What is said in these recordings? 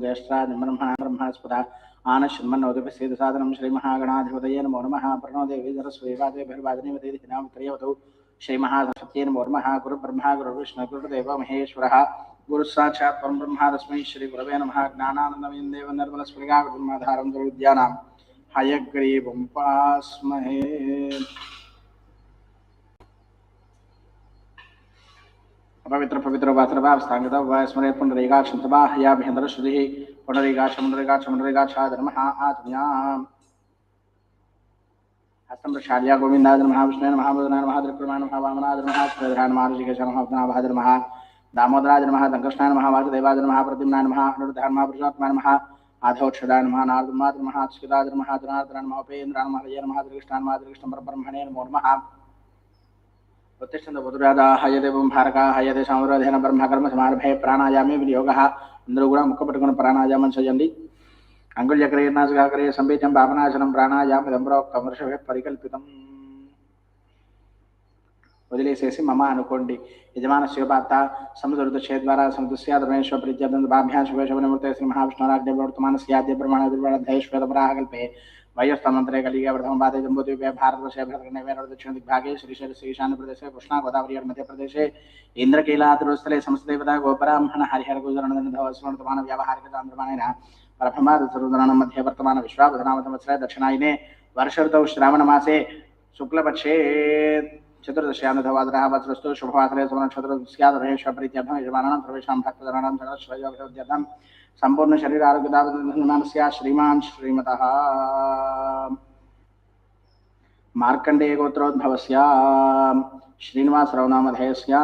ज्येष्ठाद ब्रह्मणा आनश्रमन्नोदपसेद साधनं श्रीमहागणाधिपतये नमो नमः। प्रणो देवी सरस्वतीवादेभिर्वादिनीवते नाम त्रयवतौ। श्रीमहासरस्वत्यै नमो गुरुब्रह्मा गुरुविष्णु गुरुदेव महेश्वरः। गुरुसाक्षात् परं ब्रह्मा तस्मै श्रीगुरवे नमः। ज्ञानानन्दमयं देवं निर्मलस्फुलिकाकुटुम्बाधारं दुर्विद्यानां हयग्रीवं पास्महे। पवित्र पवित्र वातरवा स्थांगता वा स्मरे पुनरेगा क्षंतवा या भेन्द्र श्रुति पुनरेगा क्षमरेगा क्षमरेगा छा धर्म आत्म्या हस्तम प्रसाद्या गोविंदा धर्म विष्णु नमः। बुधनाय नमः। द्रिप्रमाण नमः। वामना धर्म श्रीधरान मारुषिकेश नमः। अपना भाद्र नमः। दामोदराज नमः। दंकष्णाय नमः। वासुदेवाज नमः। प्रतिमनाय नमः। अनुरुद्धाय नमः। महा नमः। आधोक्षदाय महा नारदमाय नमः। अक्षिताय महा जनार्दनाय नमः। उपेन्द्राय नमः। हरिये नमः श्रीकृष्णाय नमः। श्रीकृष्णं परब्रह्मणे नमो महा ప్రతిష్టంతపుతురాదాహ యదేవం భారకాహ యదే సామరోధేన బ్రహ్మకర్మ సమారభే ప్రాణాయామే వినియోగ అందరూ కూడా ముక్క పట్టుకుని ప్రాణాయామం చేయండి. అంగుళ్యక్రియ నాసుకాక్రియ సంపీతం పాపనాశనం ప్రాణాయామ దంప్రోక్తం వృషభే పరికల్పితం. వదిలేసేసి మమ అనుకోండి. యజమాన శివపాత సముద్రుత చేద్వారా సముద్రస్యాధర్మేశ్వర ప్రీత్యాభ్యాం శుభేశ్వర నివృత్తే శ్రీ మహావిష్ణురాగ్డే ప్రవర్తమాన స్యాద్య బ్రహ్మాణ దుర్వాణ ధైశ్వేద పరాహ वयस्तमन्त्रे कलिगे प्रथमपादे जम्बूद्वीपे भारतवर्षे भरतकर्णे दक्षिण दिग्भागे श्रीशैलस्य ईशान्यप्रदेशे कृष्णा गोदावरी मध्यप्रदेशे इन्द्रकीलातिरुस्थले संस्थदेवता गोपराह्मण हरिहरगुजरणधवस्मृतमान व्यावहारिकतान्द्रमाणेन प्रथमादसरुदनं मध्ये वर्तमान विश्वावधनामसंवत्सरे दक्षिणायने वर्षऋतौ श्रावणमासे शुक्लपक्षे चतुर्दश्यानुधवादरः वत्सरस्तु शुभवासरे सुवर्णक्षत्रस्यादरहेश्वप्रीत्यर्थं यजमानां सर्वेषां भक्तजनानां सकलश्रयोगविद्यर्थं संपूर्ण शरीर आरोग्यदानस्य श्रीमान् श्रीमतः मार्कण्डेय गोत्रोद्भवस्य श्रीनिवासराव नामधेयस्य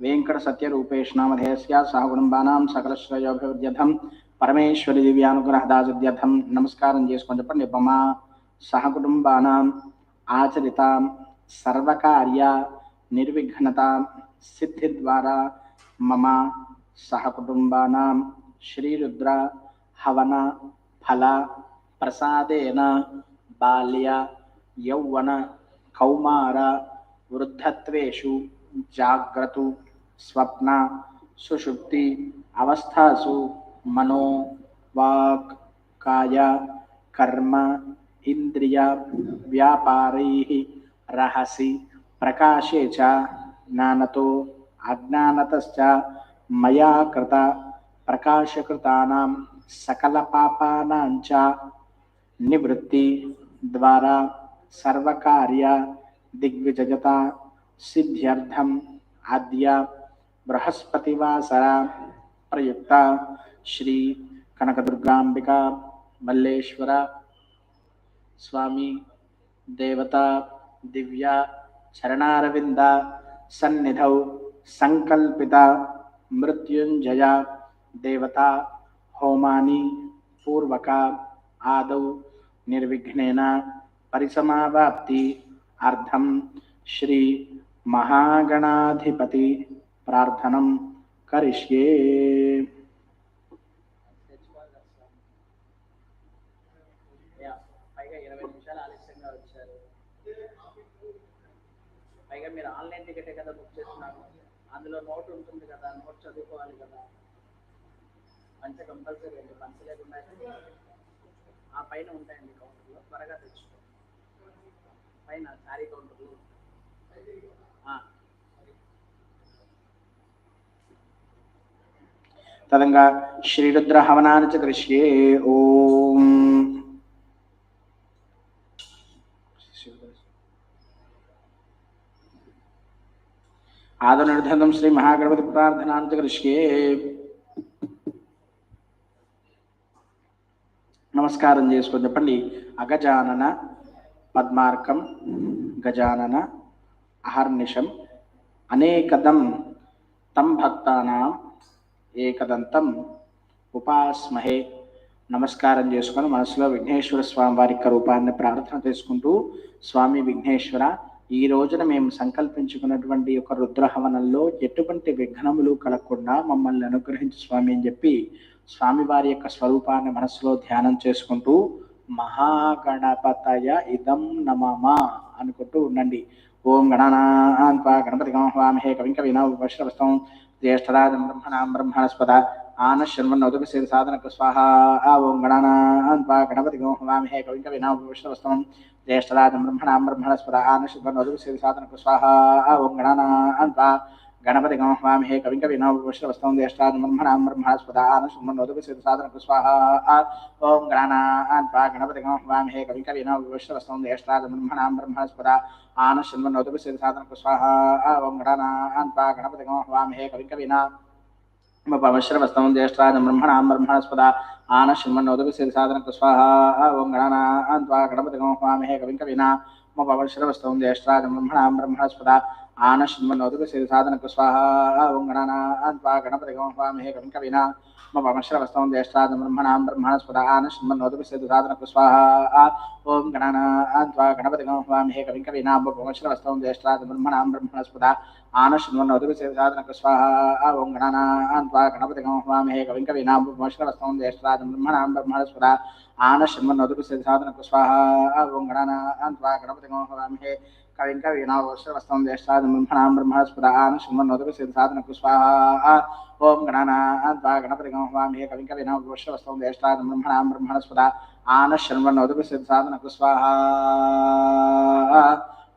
वेङ्कटसत्यरूपेश नामधेयस्य सह कुटुम्बानां सकलश्रयोभिवृद्ध्यर्थं పరమేశ్వరి దివ్యానుగ్రహదాసిద్ధ్యర్థం నమస్కారం చేసుకొని చెప్పండి మమ సహకుటుంబానాం ఆచరితాం सर्वकार्या निर्विघ्नता सिद्धि द्वारा मम सहकुटुंबा श्रीरुद्र, हवन, फल प्रसाद बाल्य, यौवन, कौमार, वृद्धत्वेषु, जाग्रतु, स्वप्न, सुषुप्ति, अवस्थासु मनो वाक काय कर्म इंद्रिय व्यापारी रहसि प्रकाशे च ज्ञानतो अज्ञानतश्च मया कृता प्रकाशकृतानां सकलपापानां च निवृत्तिद्वारा सर्वकार्य दिग्विजयता सिद्ध्यर्थम् अद्य बृहस्पतिवासरा प्रयुक्ता श्री कनकदुर्गाम्बिका मल्लेश्वर स्वामी देवता दिव्या शरणारविंदा सन्निध, संकल्पिता मृत्युंजया देवता, होमानी, पूर्वका, आद निर्विघ्न परिसमावाप्ति अर्धम श्री महागणाधिपति प्रार्थनम करिष्ये। మీరు ఆన్లైన్ టికెటే కదా బుక్ చేస్తున్నారు? అందులో నోట్ ఉంటుంది కదా నోట్ చదువుకోవాలి కదా. పంచ కంపల్సరీ అండి పంచ లేకుండా ఆ పైన ఉంటాయండి కౌంటర్లో త్వరగా తెచ్చుకో. పైన శారీ కౌంటర్లు తదంగా శ్రీరుద్ర హవనాన్ని చ కరిష్యే. ఓం. ఆదనిర్ధనం శ్రీ మహాగణపతి ప్రార్థనాంత కృష్ణే నమస్కారం చేసుకొని చెప్పండి. అగజానన పద్మార్కం గజానన అహర్నిషం అనేకదం తం భక్తానాం ఏకదంతం ఉపాస్మహే. నమస్కారం చేసుకొని మనసులో విఘ్నేశ్వర స్వామి వారి యొక్క రూపాన్ని ప్రార్థన చేసుకుంటూ స్వామి విఘ్నేశ్వర ఈ రోజున మేము సంకల్పించుకున్నటువంటి యొక్క రుద్రహవనంలో ఎటువంటి విఘ్నములు కలగకుండా మమ్మల్ని అనుగ్రహించు స్వామి అని చెప్పి స్వామివారి యొక్క స్వరూపాన్ని మనసులో ధ్యానం చేసుకుంటూ మహాగణపతయ ఇదం నమమ అనుకుంటూ ఉండండి. ఓం గణనాన్వా గణపతి గమహవామహే కవిం కవినా వశ్రవస్తం జ్యేష్ఠరాజం బ్రహ్మణాం బ్రహ్మణస్పద ఆనశన్మన్నోదకసేన సాధనకు స్వాహ. ఓం గణానాన్వా గణపతి గోహవామిహే కవిం కవినాం వశ్రవస్తం జ్యేష్ఠరాజం బ్రహ్మణాం బ్రహ్మణస్పద ఆనశన్మన్నోదకసేన సాధనకు స్వాహ ఓం గణానాన్వా గణపతి గోహవామిహే కవిం కవినాం విష్ణువస్తమం జ్యేష్ఠరాజం బ్రహ్మణాం బ్రహ్మణస్పద ఆనశన్మన్నోదకసేన సాధనకు స్వాహ ఓం గణానాన్వా గణపతి గోహవామిహే కవిం కవినాం విష్ణువస్తమం జ్యేష్ఠరాజం బ్రహ్మణాం బ్రహ్మణస్పద ఆనశన్మన్నోదకసేన సాధనకు స్వాహ ఓం గణానాన్వా గణపతి గోహవామిహే కవిం కవినా పవశ్రవస్తం జ్యేష్ఠరాజం బ్రహ్మణాం బ్రహ్మణస్పద ఆన శృణ్మన్నోదకసిరి సాధనకు స్వాహ ఓం గణానాన్వా గణపతి గోహ్వామిహే కవిం కవినా మమ పవశ్రవస్తం జ్యేష్ఠరాజం బ్రహ్మణాం బ్రహ్మణస్పద ఆన శృణ్మన్నోదకసిరి సాధనకు స్వాహ ఓం గణానాన్వా గణపతి గోహ్వామిహే కవిం కవినా మమ పవశ్రవస్తం జ్యేష్ఠరాజం బ్రహ్మణాం బ్రహ్మణస్పద ఆన శృణ్మన్నోదకసిరి సాధనకు స్వాహ ఓం గణానాన్వా గణపతి గోహ్వామిహే కవిం కవినా మమ పవశ్రవస్తం జ్యేష్ఠరాజం బ్రహ్మణాం బ్రహ్మణస్పద ఆనశృణ్వన్నోదక సాధనకు స్వాహ ఓం గణానాన్వా గణపతి గోహ్వామిహే కవిం కవినాం బ్రహ్మశ్రవస్తం జ్యేష్ఠరాజం బ్రహ్మణాం బ్రహ్మణస్పద ఆనశృణ్వన్నోదక సాధనకు స్వాహ ఓం గణానాన్వా గణపతి గోహ్వామిహే హే కవినాం బ్రహ్మశ్రవస్తం జ్యేష్ఠరాజం బ్రహ్మణాం బ్రహ్మణస్పద ఆనశృణ్వన్నోదక సాధనకు స్వాహ ఓం గణానాన్వా గణపతి గోహ్వామిహే కవిం కవినాం బ్రహ్మశ్రవస్తం జ్యేష్ఠరాజం బ్రహ్మణాం బ్రహ్మణస్పద ఆనశృణ్వన్నోదక సాధనకు స్వాహ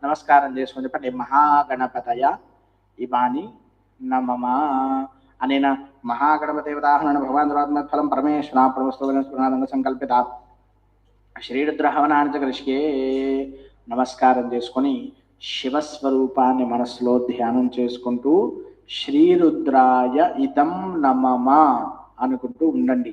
నమస్కారం చేసుకుని చెప్పండి మహాగణపతయ ఇమాని నమమా అనేన మహాగణపతి ఉదాహరణ భగవాన్ దురాత్మఫలం పరమేశ్వర ప్రవస్తునాదంగ సంకల్పిత. శ్రీరుద్రహవనానికి కృషికే నమస్కారం చేసుకొని శివస్వరూపాన్ని మనసులో ధ్యానం చేసుకుంటూ శ్రీరుద్రాయ ఇదం నమమ అనుకుంటూ ఉండండి.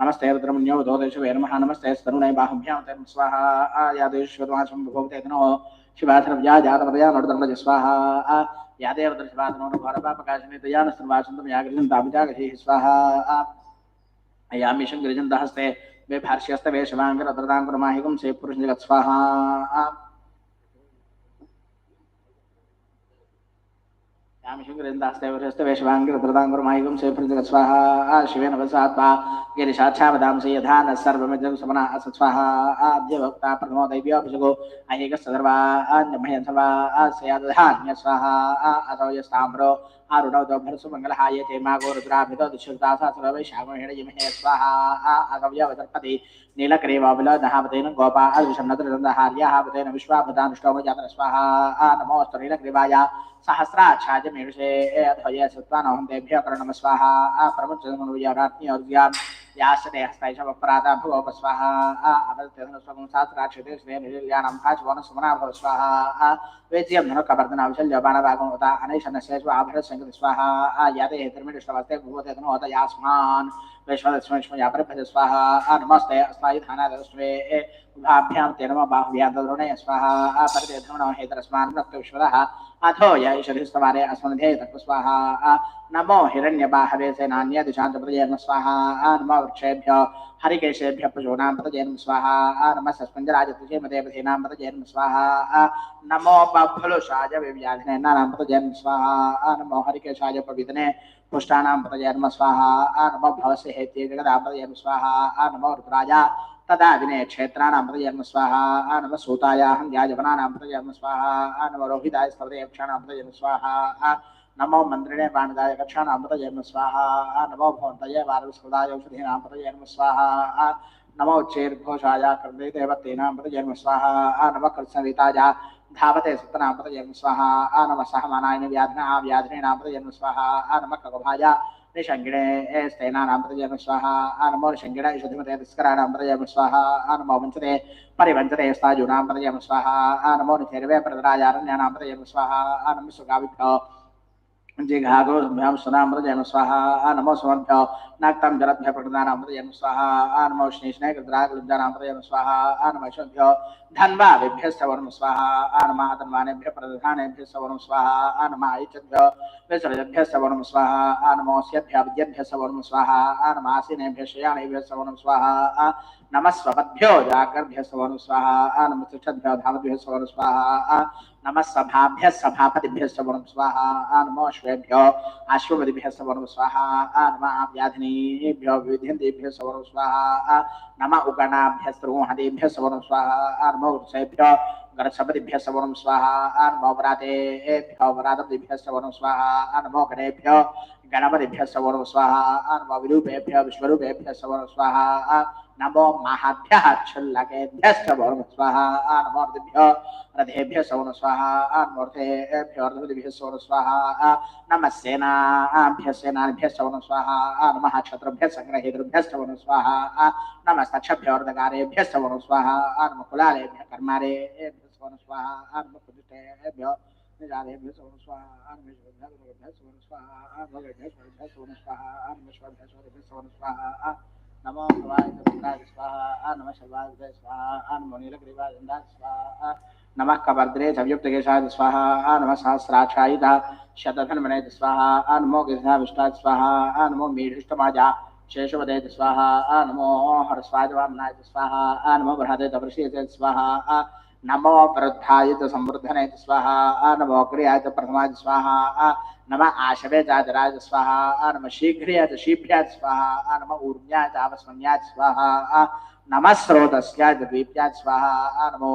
नमस्ते रुद्रमण्यो दोदेश वैर्मः नमस्ते स्तरुणै बाहुभ्यां तैर्म स्वाहा आयादेश्वरमासं भोगते तनो शिवासरव्या जातपदया नोडुद्रमज स्वाहा आ यादेवदृशवासनो घोरपापकाशिने तया न सर्वासन्तं यागृहं तापिजागशीः स्वाहा आ यामीशं गिरिजन्तः हस्ते वे भार्ष्यस्तवे शिवाङ्गरद्रदाङ्कुरमाहिगुं से पुरुषजगत् स्वाहा आ శ్యామశంకరేందాస్తేవృష్టవేషవాంగిరద్రదాంగురమాయుగం సేఫృతిక స్వాహ శివే నవసాత్వా గిరిశాక్షాపదాంసి యథా నర్వమిదం సమన అసత్స్వాహ ఆద్య భక్త ప్రథమో దైవ్యోభిషగో అయేక సర్వాన్యభయం సర్వా స్యాదధాన్య స్వాహ అసౌయస్తామ్రో आरुणौ दौभरसु मङ्गलहाय ते मागो रुद्राभितो दुष्युक्ता सा सर्वै शागोहिण यमहे स्वाहा असव्यवदर्पति नीलकरेवाविल दहावतेन गोपा अद्विषं नद्रदहार्याहावतेन विश्वाभदानुष्टोम जातन स्वाहा नमोऽस्तु नीलकरेवाय सहस्राच्छाय मेषे अधोय सत्त्वानहं तेभ्यः करणम स्वाहा प्रमुचमनुयारात्मी యాశ్రయస్తైషవ ప్రాదాభవోప స్వాహ అవల్తేహనస్వగం సాత్రాక్షితే శ్రేణులీల్యానం ఆచవన సుమనాభవ స్వాహ వేద్యం ధను కబర్ధన విశల్య బాణభాగం ఉత అనేషణశేషు ఆభరశంకర స్వాహ యాదే హితర్మిడిష్టవస్తే భూవతేతను హోత యాస్మాన్ वैश्वदस्वैश्वयापर भज स्वाहा, नमस्ते अस्मायि उभाभ्यां ते नमः, बाहुभ्यां तद्रुणे स्वाहा परते धृणो हेतरस्मान् अथो यैषधिस्तवारे अस्मन्ध्ये तत्त्व स्वाहा, नमो हिरण्यबाहवे सेनान्यदिशान्तप्रजयर्म स्वाहा, नमो वृक्षेभ्यो हरिकेशेभ्य पशूनां प्रजयन स्वाहा नमः सस्पञ्जराजतुषे मदेवधीनां प्रजयन स्वाहा नमो बफलुषाय विव्याधिने नानां प्रजयन स्वाहा नमो हरिकेशाय पवितने पुष्टानां प्रजयन स्वाहा नमो भवस्य हेत्ये जगदां प्रजयन स्वाहा नमो रुद्राय तदा विनय क्षेत्राणां प्रजयन स्वाहा नमः सूतायाहं याजवनानां प्रजयन स्वाहा नमो रोहिताय स्तवदेक्षाणां प्रजयन स्वाहा నమో మంత్రిణే బాణదాయ కక్షానామృతయ నమ స్వాహ నమో భవంతయ వారవిస్కృతాయ ఔషధీనామృతయ నమ స్వాహ నమో చేర్ఘోషాయ కృతే దేవతీనామృతయ నమ స్వాహ నమ కృష్ణవితాయ ధావతే సుప్తనామృతయ నమ స్వాహ నమ సహమానాయన వ్యాధిన వ్యాధినేనామృతయ నమ స్వాహ నమ కగభాయ నిషంగిణే స్థైనానామృతయ నమ స్వాహ నమో నిషంగిణ శుద్ధిమతే తిస్కరానామృతయ నమ స్వాహ నమో వంచతే పరివంచతే స్థాయునామృతయ నమ స్వాహ నమో నిధేర్వే ప్రదరాజారణ్యానామృతయ నమ స్వాహ నమ సుగావిభ్యో जिघागोभ्याम सुनामृजयम स्वाहा नमो समभ्यो नाक्ताम जलभ्य प्रकृतानामृजयम स्वाहा नमो श्रीष्णैकद्रागलब्जानामृजयम स्वाहा नम शुभ्यो धन्वाभ्य सवर्म स्वाहा नम धन्वानेभ्य प्रधानेभ्य सवर्म स्वाहा नम आयुचभ्यो विसृजभ्य सवर्म स्वाहा नमोस्यभ्याभ्य सवर्म स्वाहा नम आसीनेभ्य शयानेभ्य सवर्म स्वाहा नम स्वपद्भ्यो जागर्भ्य सवर्म स्वाहा नम तिष्ठद्भ्यो धामभ्य सवर्म स्वाहा నమ సభాభ్య సభాపతిభ్య సవరం స్వాహ ఆ నమో అశ్వేభ్యో అశ్వపతిభ్య సవరం స్వాహ ఆ నమ వ్యాధినీభ్యో విధింతేభ్య సవరం స్వాహ నమ ఉగణాభ్య సృంహదేభ్య సవరం స్వాహ ఆ నమో వృషేభ్యో గణసపతిభ్య సవరం స్వాహ నమోపరాతేభ్యో పరాతభ్య సవరం స్వాహ నమో గణేభ్యో గణపతిభ్య సవరం స్వాహ నమో విరూపేభ్య విశ్వరూపేభ్య సవరం స్వాహ నమో మహాభ్య ఛుల్లకేభ్య సవరం స్వాహ నమో ఋతుభ్యో రథేభ్య సవరం స్వాహ నమోర్థేభ్యో రథభ్య సవరం స్వాహ నమ సేనాభ్య సేనాభ్య సవరం స్వాహ నమ క్షత్రభ్య సంగ్రహేతృభ్య సవరం స్వాహ నమ సక్షభ్యోర్ధకారేభ్య సవరం స్వాహ నమ కులాలేభ్య కర్మారేభ్య नम स्वाहा स्वाहा स्वाहा नमो स्वाहा नमो कवर्द्रे स्वाहा सहस्राक्षायिता शतधन्मने स्वाहा नमो गिरिधाविष्टाय स्वाहा नमो मीढिष्टमाजा शेषवदे स्वाहा नमो स्वाहा नमो बृहदे तपृषीय स्वाहा నమో వృద్ధాయుత సంవృద్ధనైత స్వాహ నమో క్రియాత ప్రథమాజ స్వాహ నమ ఆశవే జాతరాజ స్వాహ నమ శీఘ్రియాత శీభ్యాత్ స్వాహ నమ ఊర్మ్యాత ఆపస్మన్యాత్ స్వాహ నమ స్రోతస్యాత ద్వీప్యాత్ స్వాహ నమో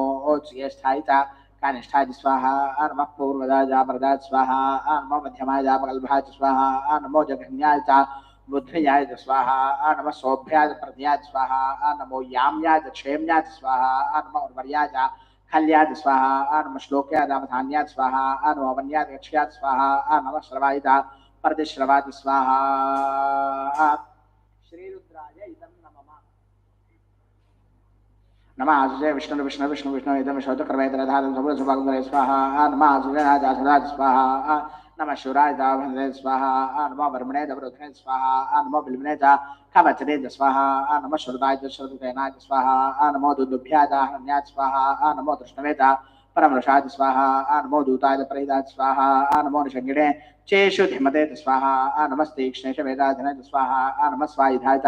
జ్యేష్ఠాయిత కానిష్టాజ స్వాహ నమ పూర్వదాజామృదాత్ స్వాహ నమో మధ్యమాజామగల్భాచ స్వాహ నమో జఘన్యాత బుద్ధియాయ స్వాహ నమ సౌభ్యాయ ప్రజ్ఞాయ స్వాహ నమో యామ్యాయ క్షేమ్యాయ స్వాహ నమ ఉర్వర్యాయ हल्याद स्वाहा अनम श्लोक्याद, अवधान्याद स्वाहा अनुवन्याद यक्षयाद स्वाहा अनम श्रवायुदा परदेश्रवाद स्वाहा। श्री नमः। आजुजय विष्णु विष्णु विष्णु विष्णु, इदं विश्वतु कर्मयत्र धातु सबुल सुभागुंगरे स्वाहा। नमः आजुजय राजासुराज स्वाहा। నమ శివరాయ దాభనే స్వాహ ఆ నమో బ్రహ్మణే దవృధనే స్వాహ ఆ నమో బిల్మనే దా కవచనే స్వాహ ఆ నమో శురదాయ శురదుకైనాయ స్వాహ ఆ నమో దుర్భ్యాదాహన్యాయ స్వాహ ఆ నమో దృష్ణవే దా పరమృషాయ స్వాహ ఆ నమో దూతాయ ప్రహిదాయ స్వాహ నమో నిషంగిణే చేషు ధిమతే స్వాహ నమస్తే క్ష్ణేష వేదాధనే స్వాహ నమ స్వాయుధాయ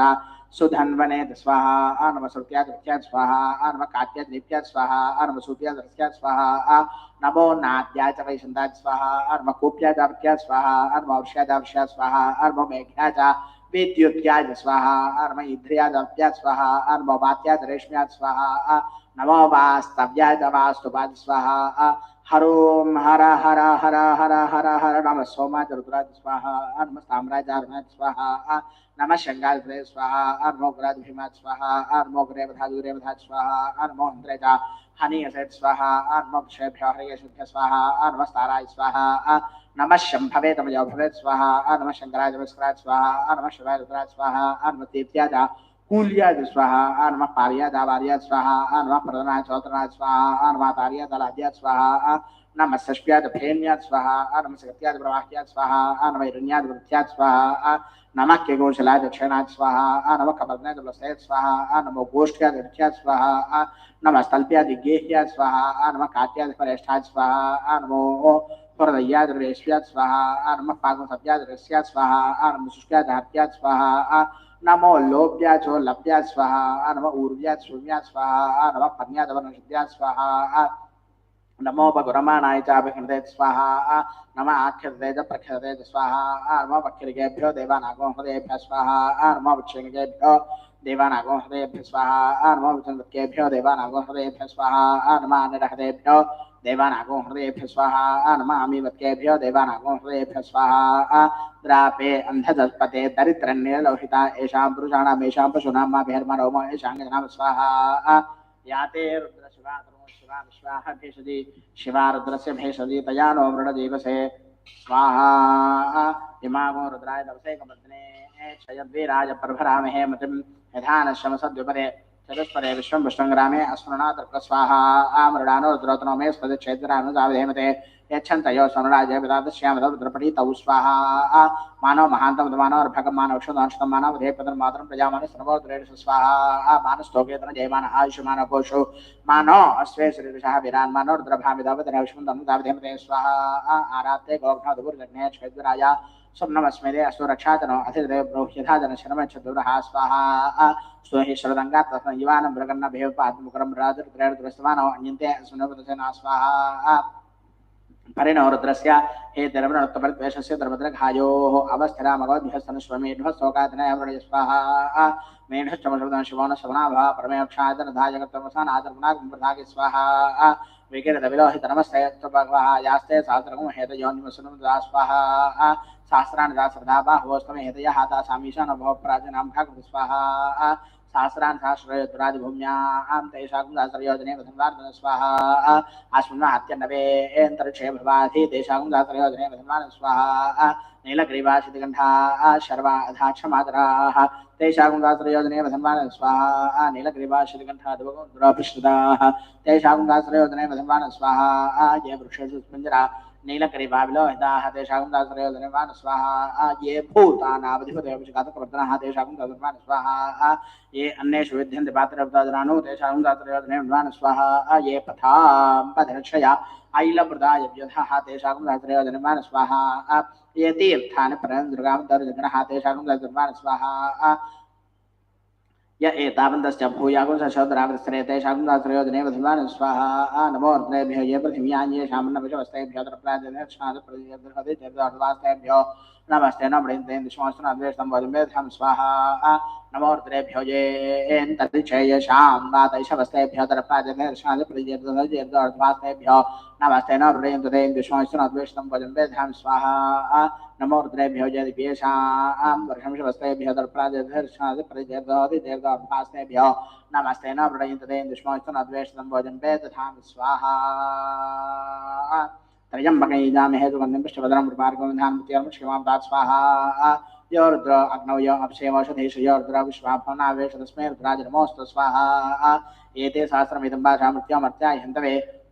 सुधन्वने स्वाहा आनम श्रुत्याद्रत्या स्वाहा आनम काद्याद्रीत्या स्वाहा आनम सूत्याद्रत्या स्वाहा, आ नमो नाद्या च वैशन्दाय स्वाहा आनम कूप्यादावत्या स्वाहा आनम और्ष्यादावश्या स्वाहा आनम मेघ्या च विद्युत्याय स्वाहा आनम इन्द्रियादवत्या स्वाहा आनम वात्याद रेश्म्यात् स्वाहा, आ नमो वास्तव्या च वास्तुवाद स्वाहा, आ हरोम हर हर हर हर हर हर नम सोमा चरुद्रा स्वाहा नम साम्राज्य स्वाहा नमः शंगाय स्वाहा नमो ग्राज भीमाय स्वाहा नमो ग्रेवधादुरे वधाय स्वाहा नमो इन्द्रे च हनीयसे स्वाहा नमो क्षेभ्य हरिये शुद्ध स्वाहा नमः ताराय स्वाहा नमः शंभवे तमयो भवे स्वाहा नमः शंकराय नमस्काराय स्वाहा नमः शिवाय रुद्राय स्वाहा नमः तीर्थ्याय कूल्याय स्वाहा नमः पार्याय दावार्याय स्वाहा नमः प्रदनाय चौतनाय स्वाहा नमः तार्याय दलाद्याय स्वाहा నమ షష్ట్యాద్ ఫేన్యాత్ స్వహ నమ సగత్యాద్ ప్రవాహ్యాత్ స్వహ నమ ఇరణ్యాద్ వృత్యాత్ స్వహ నమ కేగోశలాద్ దక్షిణాత్ స్వహ నమ కమల్నాద్ వలసయాత్ స్వహ నమ గోష్ఠ్యాద్ వృత్యాత్ స్వహ నమ స్థల్ప్యాద్ గేహ్యాత్ స్వహ నమ కాత్యాద్ పరేష్టాత్ స్వహ నమో హృదయాద్ రేష్యాత్ స్వహ నమ పాగం సభ్యాద్ రస్యాత్ స్వహ నమ శుష్క్యాద్ హర్త్యాత్ స్వహ నమో లోభ్యా చో లభ్యా స్వహ నమ ఊర్వ్యా సూమ్యా స్వహ నమ పన్యాదవనుషుద్యా స్వహ नमो भगुरमाणाय चाभिहृदय स्वाहा, नमः आख्यदय प्रख्यदय स्वाहा, नमः वक्रिकेभ्यो देवानागो हृदयेभ्यः स्वाहा, नमः वृक्षिकेभ्यो देवानागो हृदयेभ्यः स्वाहा, नमः विचन्द्रकेभ्यो देवानागो हृदयेभ्यः स्वाहा, नमः अनिरहृदयेभ्यो देवानागो हृदयेभ्यः स्वाहा, नमः अमीवत्केभ्यो देवानागो हृदयेभ्यः स्वाहा, द्रापे अन्धजल्पते दरिद्रन्निर्लोहिता येषां पुरुषाणाम् येषां पशूनां मा भेर्मरोम येषाङ्गजनां स्वाहा। याते रुद्रशिवा शिवा विश्वाः भेषदी शिवा भेषदी स्वाहा इमागो रुद्राय दवसे कमद्ने क्षयद्वीराजप्रभरामहे मतिं यथा नश्रमसद्युपरे चतुष्पदे विश्वं विष्णुं ग्रामे मे स्पदक्षेत्ररानुजावधेमते यच्छन्तयो स्वनुराजय विदातश्यामदरुद्रपटी तौ स्वाहा मानव महान्तं मानवर्भग मानवक्षुदांशतं मानव हृदयपदं मातरं प्रजामाने सर्वोद्रेण सुस्वाहा मानस्तोकेतन जयमान आयुषमान कोशो मानो अश्वे श्रीरुषः वीरान् मानोर्द्रभामिदावतनौष्मं तनु दावधेमते स्वाहा आरात्ते गोघ्नादुर्गण्ये छेद्विराया स्वप्नमस्मृते अस्तु रक्षातनो अतिदेव ब्रूह्यधाजन शनमच्छदुरः स्वाहा स्तोहि श्रदङ्गात् तस्मै युवानं मृगन्नभेव पादमुकरं राजुर्द्रेण दुरस्तमानो अन्यन्ते अस्मिन् स्वाहा परिणौरुद्रस्य हे धर्मणोत्तमद्वेषस्य धर्मद्रघायोः अवस्थिरामगवद्भ्यस्तनश्वमेढस्वकातनयमृणयस्वाहा मेढश्चमशब्दं शिवोन शवनाभा परमेक्षादनधाजगत्वमसानादर्मनागुम्प्रधागे स्वाहा। विकिरणविलोहितनमस्तयत्वभगवः यास्ते सहस्रगं हेतयोनिमसुनं दा स्वाहा सहस्राणि दासर्धा बाहोस्तमे हेतयः दासामीशानो भवप्राजनां भागवति स्वाहा భవ ప్రాజనాం భాగవత స్వాహా సహస్రాన్ని సహస్రయోధరాజభూమ్యాం తేషాకం దాసరయోజనే ప్రథమార్దన స్వాహా अस्मिन् अत्यन्नवेन्तरिक्षे भवाधि तेषां दासरयोजने प्रथमान् स्वाहा नीलग्रीवाशितिगण्ठाः शर्वाधाक्षमादराः तेषां दासरयोजने प्रथमान् स्वाहा नीलग्रीवाशितिगण्ठा दुरापृष्टाः तेषां दासरयोजने प्रथमान् स्वाहा ये वृक्षेषु स्पञ्जरा నీలకరిభావిలో హితాహ తేషాకం దాసరేవదనిర్వాణ స్వాహ. ఏ భూతానావధిపతయోగశిఖాతప్రవర్తనః తేషాకం దాసనిర్వాణ స్వాహ. ఏ అన్నేషు విద్యంతి పాత్రభృతాజనాను తేషాకం దాసరేవదనిర్వాణ స్వాహ. ఏ పథాం పధనక్షయ ఐలమృదాయవ్యధః తేషాకం దాసరేవదనిర్వాణ స్వాహ. ఏ తీర్థాని పరందుర్గాం దరుజగణః తేషాకం దాసనిర్వాణ స్వాహ. य एतावन्तश्च भूयागुंसशोदरावतस्त्रेतेषागुंसात्रयोजनेवधिमान् स्वाहा नमोऽर्त्रेभ्यो ये पृथिव्यान् येषामन्नपशवस्तेभ्यो तत्र प्राजेभ्यो నమస్తేన వృందేంద్ర శ్వాసనాద్వేషం వరుమేధం స్వాహ నమోర్ద్రేభ్యో జేన్ తదిచేయశాం నాతైషవస్తేభ్యో దర్పాజనేర్షాది ప్రజీర్ధనజీర్ధోర్ధ్వాస్తేభ్యో నమస్తేన వృందేంద్ర శ్వాసనాద్వేషం వరుమేధం స్వాహ నమోర్ద్రేభ్యో జేదిపేషాం వర్షంశవస్తేభ్యో దర్పాజనేర్షాది ప్రజీర్ధోది దీర్ఘోర్ధ్వాస్తేభ్యో నమస్తేన వృందేంద్ర శ్వాసనాద్వేషం వరుమేధం స్వాహ त्रयम्बकैजामहेतुगन्धं पृष्ठभद्रमुर्मार्गवन्धान्मुत्यर्मुक्षमाब्दात् अग्नौ यो अप्सेवौषधेषु यो एते सहस्रमिदं भाषामृत्योमर्त्या हन्तवे।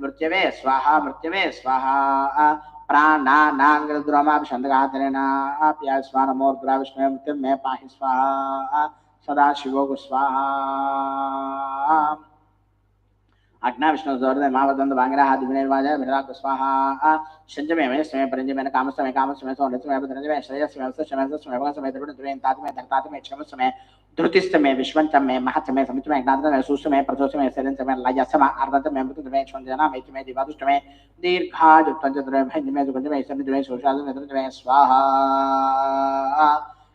मृत्यवे स्वाहा मृत्यवे स्वाहा। प्राणानाङ्गद्रोमाभिषन्दगातरेणाप्या स्वानमोर्द्रा विष्णवे मृत्युं मे पाहि स्वाहा। सदाशिवो स्वाहा अग्ना विष्णु सौरदय महावर्धन भांगरा हाथ विनय वाजा विनरा कुस्वाहा संजमे में समय परंजमे में काम समय काम समय सौर समय परंजमे में श्रेय समय समय समय समय भगवान समय त्रिपुण त्रिवें तात में धर्तात में क्षम समय धृतिस्त में विश्वंत में महत में समित में ज्ञात में सुस में प्रदोष में शरण समय, स्वाहा।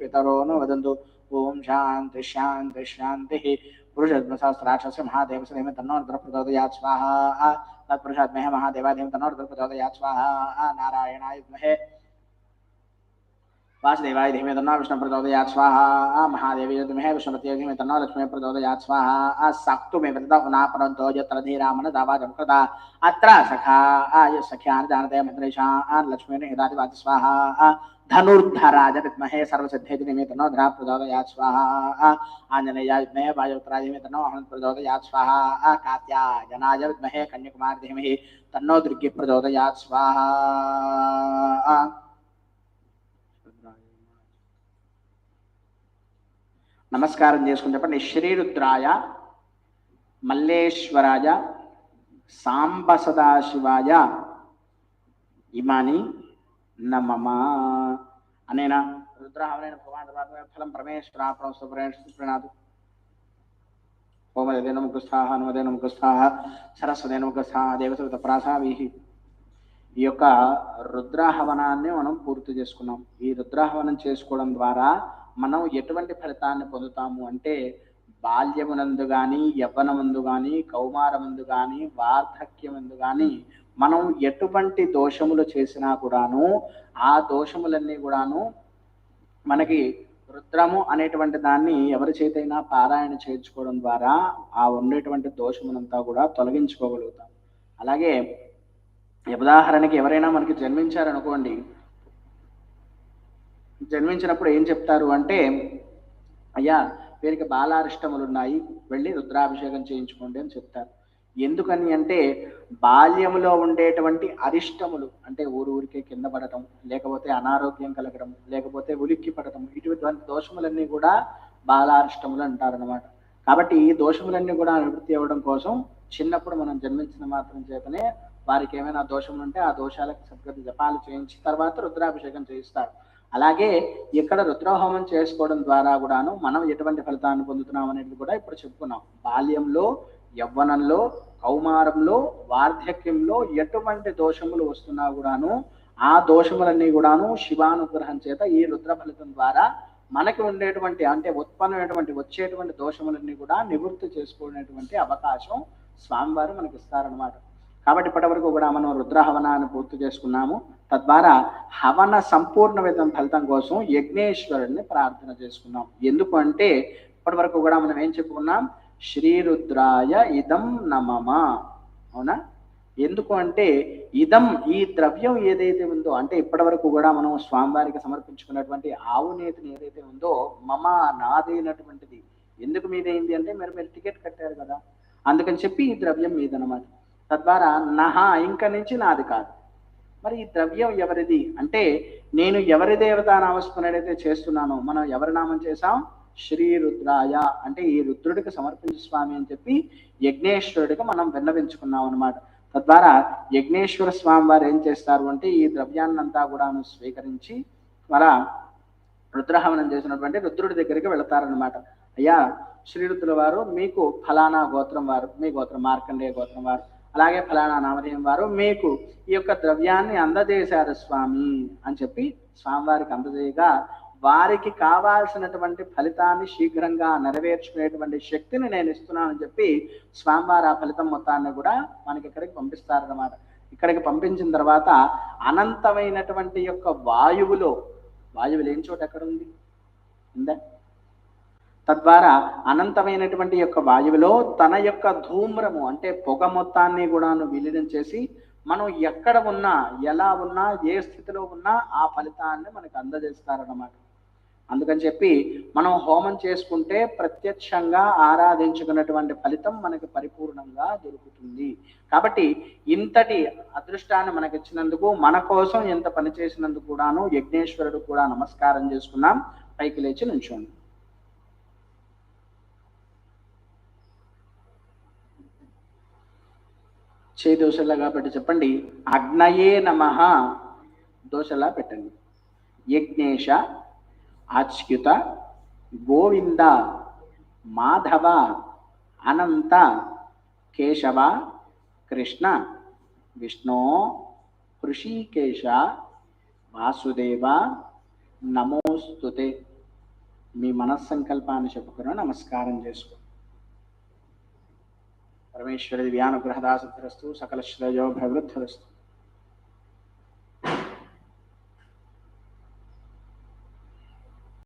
पितरो नु वदन्तु ॐ शान्ति शान्ति शान्तिः पुरुषद्मसहस्राक्षस्य महादेवस्य धीमे तन्नोर्द्रप्रदोदयात् स्वाहा तत्पुरुषाद्महे महादेवाधीमे तन्नोर्द्रप्रदोदयात् स्वाहा नारायणाय महे महा वासुदेवाय धीमे तन्नो विष्णु प्रचोदयात् स्वाहा महादेवी धीमहि विष्णुपत्यै धीमे तन्नो लक्ष्मी प्रचोदयात् स्वाहा। सक्तु मे वदता पुनः परन्तो यत्र धीरामन दावाजं कृता। अत्र सखा आय सख्यान् जानते मन्त्रेशान् लक्ष्मीर्निहितादिवाच स्वाहा। धनुर्धराज विद्महे सर्वसिद्धे धीमे तन्नो धरा प्रचोदयात् स्वाहा। आञ्जनेयाय विद्महे वायुत्राय धीमे तन्नो हनुमत् प्रचोदयात् स्वाहा। कात्यायनाय विद्महे कन्याकुमारी धीमहि तन्नो दुर्गे प्रचोदयात् स्वाहा। నమస్కారం చేసుకుని చెప్పండి. శ్రీరుద్రాయ మల్లేశ్వరాయ సాంబ సదాశివాయ ఇమాని నమమా అనేన? రుద్రహవనేన భగవాన్ ఫలం పరమేశ్వరాపణం సుప్రణాదు ఓమదేన ముఖస్థాహ హనుమదేన ముఖస్థాహ సరస్వదేన ముఖస్థాహ దేవత ప్రాసావీహి ఈ యొక్క రుద్రాహవనాన్ని మనం పూర్తి చేసుకున్నాం. ఈ రుద్రాహవనం చేసుకోవడం ద్వారా మనం ఎటువంటి ఫలితాన్ని పొందుతాము అంటే బాల్యమునందు కానీ యవ్వనమందు కానీ కౌమారమందు కానీ వార్ధక్యమందు కానీ మనం ఎటువంటి దోషములు చేసినా కూడాను ఆ దోషములన్నీ కూడాను మనకి రుద్రము అనేటువంటి దాన్ని ఎవరి చేతైనా పారాయణ చేర్చుకోవడం ద్వారా ఆ ఉండేటువంటి దోషమునంతా కూడా తొలగించుకోగలుగుతాం. అలాగే ఉదాహరణకి ఎవరైనా మనకి జన్మించారనుకోండి జన్మించినప్పుడు ఏం చెప్తారు అంటే అయ్యా వీరికి బాలారిష్టములు ఉన్నాయి వెళ్ళి రుద్రాభిషేకం చేయించుకోండి అని చెప్తారు. ఎందుకని అంటే బాల్యములో ఉండేటువంటి అరిష్టములు అంటే ఊరు ఊరికే కింద పడటం లేకపోతే అనారోగ్యం కలగడం లేకపోతే ఉలిక్కి పడటం ఇటువంటి దోషములన్నీ కూడా బాలారిష్టములు అంటారనమాట కాబట్టి ఈ దోషములన్నీ కూడా నివృత్తి అవ్వడం కోసం చిన్నప్పుడు మనం జన్మించిన మాత్రం చేతనే వారికి ఏమైనా దోషములు ఉంటే ఆ దోషాలకు సద్గతి జపాలు చేయించి తర్వాత రుద్రాభిషేకం చేయిస్తారు. అలాగే ఇక్కడ రుద్రహోమం చేసుకోవడం ద్వారా కూడాను మనం ఎటువంటి ఫలితాన్ని పొందుతున్నాం అనేది కూడా ఇప్పుడు చెప్పుకున్నాం. బాల్యంలో యవ్వనంలో కౌమారంలో వార్ధక్యంలో ఎటువంటి దోషములు వస్తున్నా కూడాను ఆ దోషములన్నీ కూడాను శివానుగ్రహం చేత ఈ రుద్ర ఫలితం ద్వారా మనకి ఉండేటువంటి అంటే ఉత్పన్నమైనటువంటి వచ్చేటువంటి దోషములన్నీ కూడా నివృత్తి చేసుకునేటువంటి అవకాశం స్వామివారు మనకి ఇస్తారనమాట కాబట్టి ఇప్పటివరకు కూడా మనం రుద్రహవనాన్ని పూర్తి చేసుకున్నాము. తద్వారా హవన సంపూర్ణ విధం ఫలితం కోసం యజ్ఞేశ్వరుడిని ప్రార్థన చేసుకున్నాం. ఎందుకు అంటే ఇప్పటి వరకు కూడా మనం ఏం చెప్పుకున్నాం? శ్రీరుద్రాయ ఇదం నమమ. అవునా? ఎందుకు అంటే ఇదం ఈ ద్రవ్యం ఏదైతే ఉందో అంటే ఇప్పటి వరకు కూడా మనం స్వామివారికి సమర్పించుకున్నటువంటి ఆవు నేతిని ఏదైతే ఉందో మమ నాదైనటువంటిది ఎందుకు మీదైంది అంటే మీరు మీరు టికెట్ కట్టారు కదా. అందుకని చెప్పి ఈ ద్రవ్యం మీదనమాట. తద్వారా నహ ఇంక నుంచి నాది కాదు. మరి ఈ ద్రవ్యం ఎవరిది? అంటే నేను ఎవరి దేవతా నామస్మరణైతే చేస్తున్నానో మనం ఎవరి నామం చేశాం? శ్రీ రుద్రాయ అంటే ఈ రుద్రుడికి సమర్పించు స్వామి అని చెప్పి యజ్ఞేశ్వరుడికి మనం విన్నవించుకున్నాం అనమాట తద్వారా యజ్ఞేశ్వర స్వామి వారు ఏం చేస్తారు అంటే ఈ ద్రవ్యాన్నంతా కూడాను స్వీకరించి అలా రుద్రహవనం చేసినటువంటి రుద్రుడి దగ్గరికి వెళతారనమాట అయ్యా శ్రీరుద్రుల వారు మీకు ఫలానా గోత్రం వారు మీ గోత్రం మార్కండేయ గోత్రం వారు అలాగే ఫలానా నామధేయం వారు మీకు ఈ యొక్క ద్రవ్యాన్ని అందజేశారు స్వామి అని చెప్పి స్వామివారికి అందజేయగా వారికి కావాల్సినటువంటి ఫలితాన్ని శీఘ్రంగా నెరవేర్చుకునేటువంటి శక్తిని నేను ఇస్తున్నానని చెప్పి స్వామివారు ఆ ఫలితం మొత్తాన్ని కూడా మనకి ఇక్కడికి పంపిస్తారన్నమాట. ఇక్కడికి పంపించిన తర్వాత అనంతమైనటువంటి యొక్క వాయువులో వాయువు లేని చోట ఎక్కడ ఉంది? ఉందా? తద్వారా అనంతమైనటువంటి యొక్క వాయువులో తన యొక్క ధూమ్రము అంటే పొగ మొత్తాన్ని కూడాను విలీనం చేసి మనం ఎక్కడ ఉన్నా ఎలా ఉన్నా ఏ స్థితిలో ఉన్నా ఆ ఫలితాన్ని మనకు అందజేస్తారన్నమాట. అందుకని చెప్పి మనం హోమం చేసుకుంటే ప్రత్యక్షంగా ఆరాధించుకున్నటువంటి ఫలితం మనకి పరిపూర్ణంగా దొరుకుతుంది. కాబట్టి ఇంతటి అదృష్టాన్ని మనకి ఇచ్చినందుకు మన కోసం ఎంత పని చేసినందుకు కూడాను యజ్ఞేశ్వరుడు కూడా నమస్కారం చేసుకున్నాం. పైకి లేచి నుంచోండి. చేయి దోశలాగా పెట్టి చెప్పండి. అగ్నయే నమ. దోశలా పెట్టండి. యజ్ఞేష అచ్యుత గోవింద మాధవ అనంత కేశవ కృష్ణ విష్ణు హృషికేశ వాసుదేవ నమోస్తుతే. మీ మనస్సంకల్పాన్ని చెప్పుకుని నమస్కారం చేసుకో. परमेश्वर दिव्यानुग्रहदासस्तु सकलश्रेयो भयवृद्धस्तु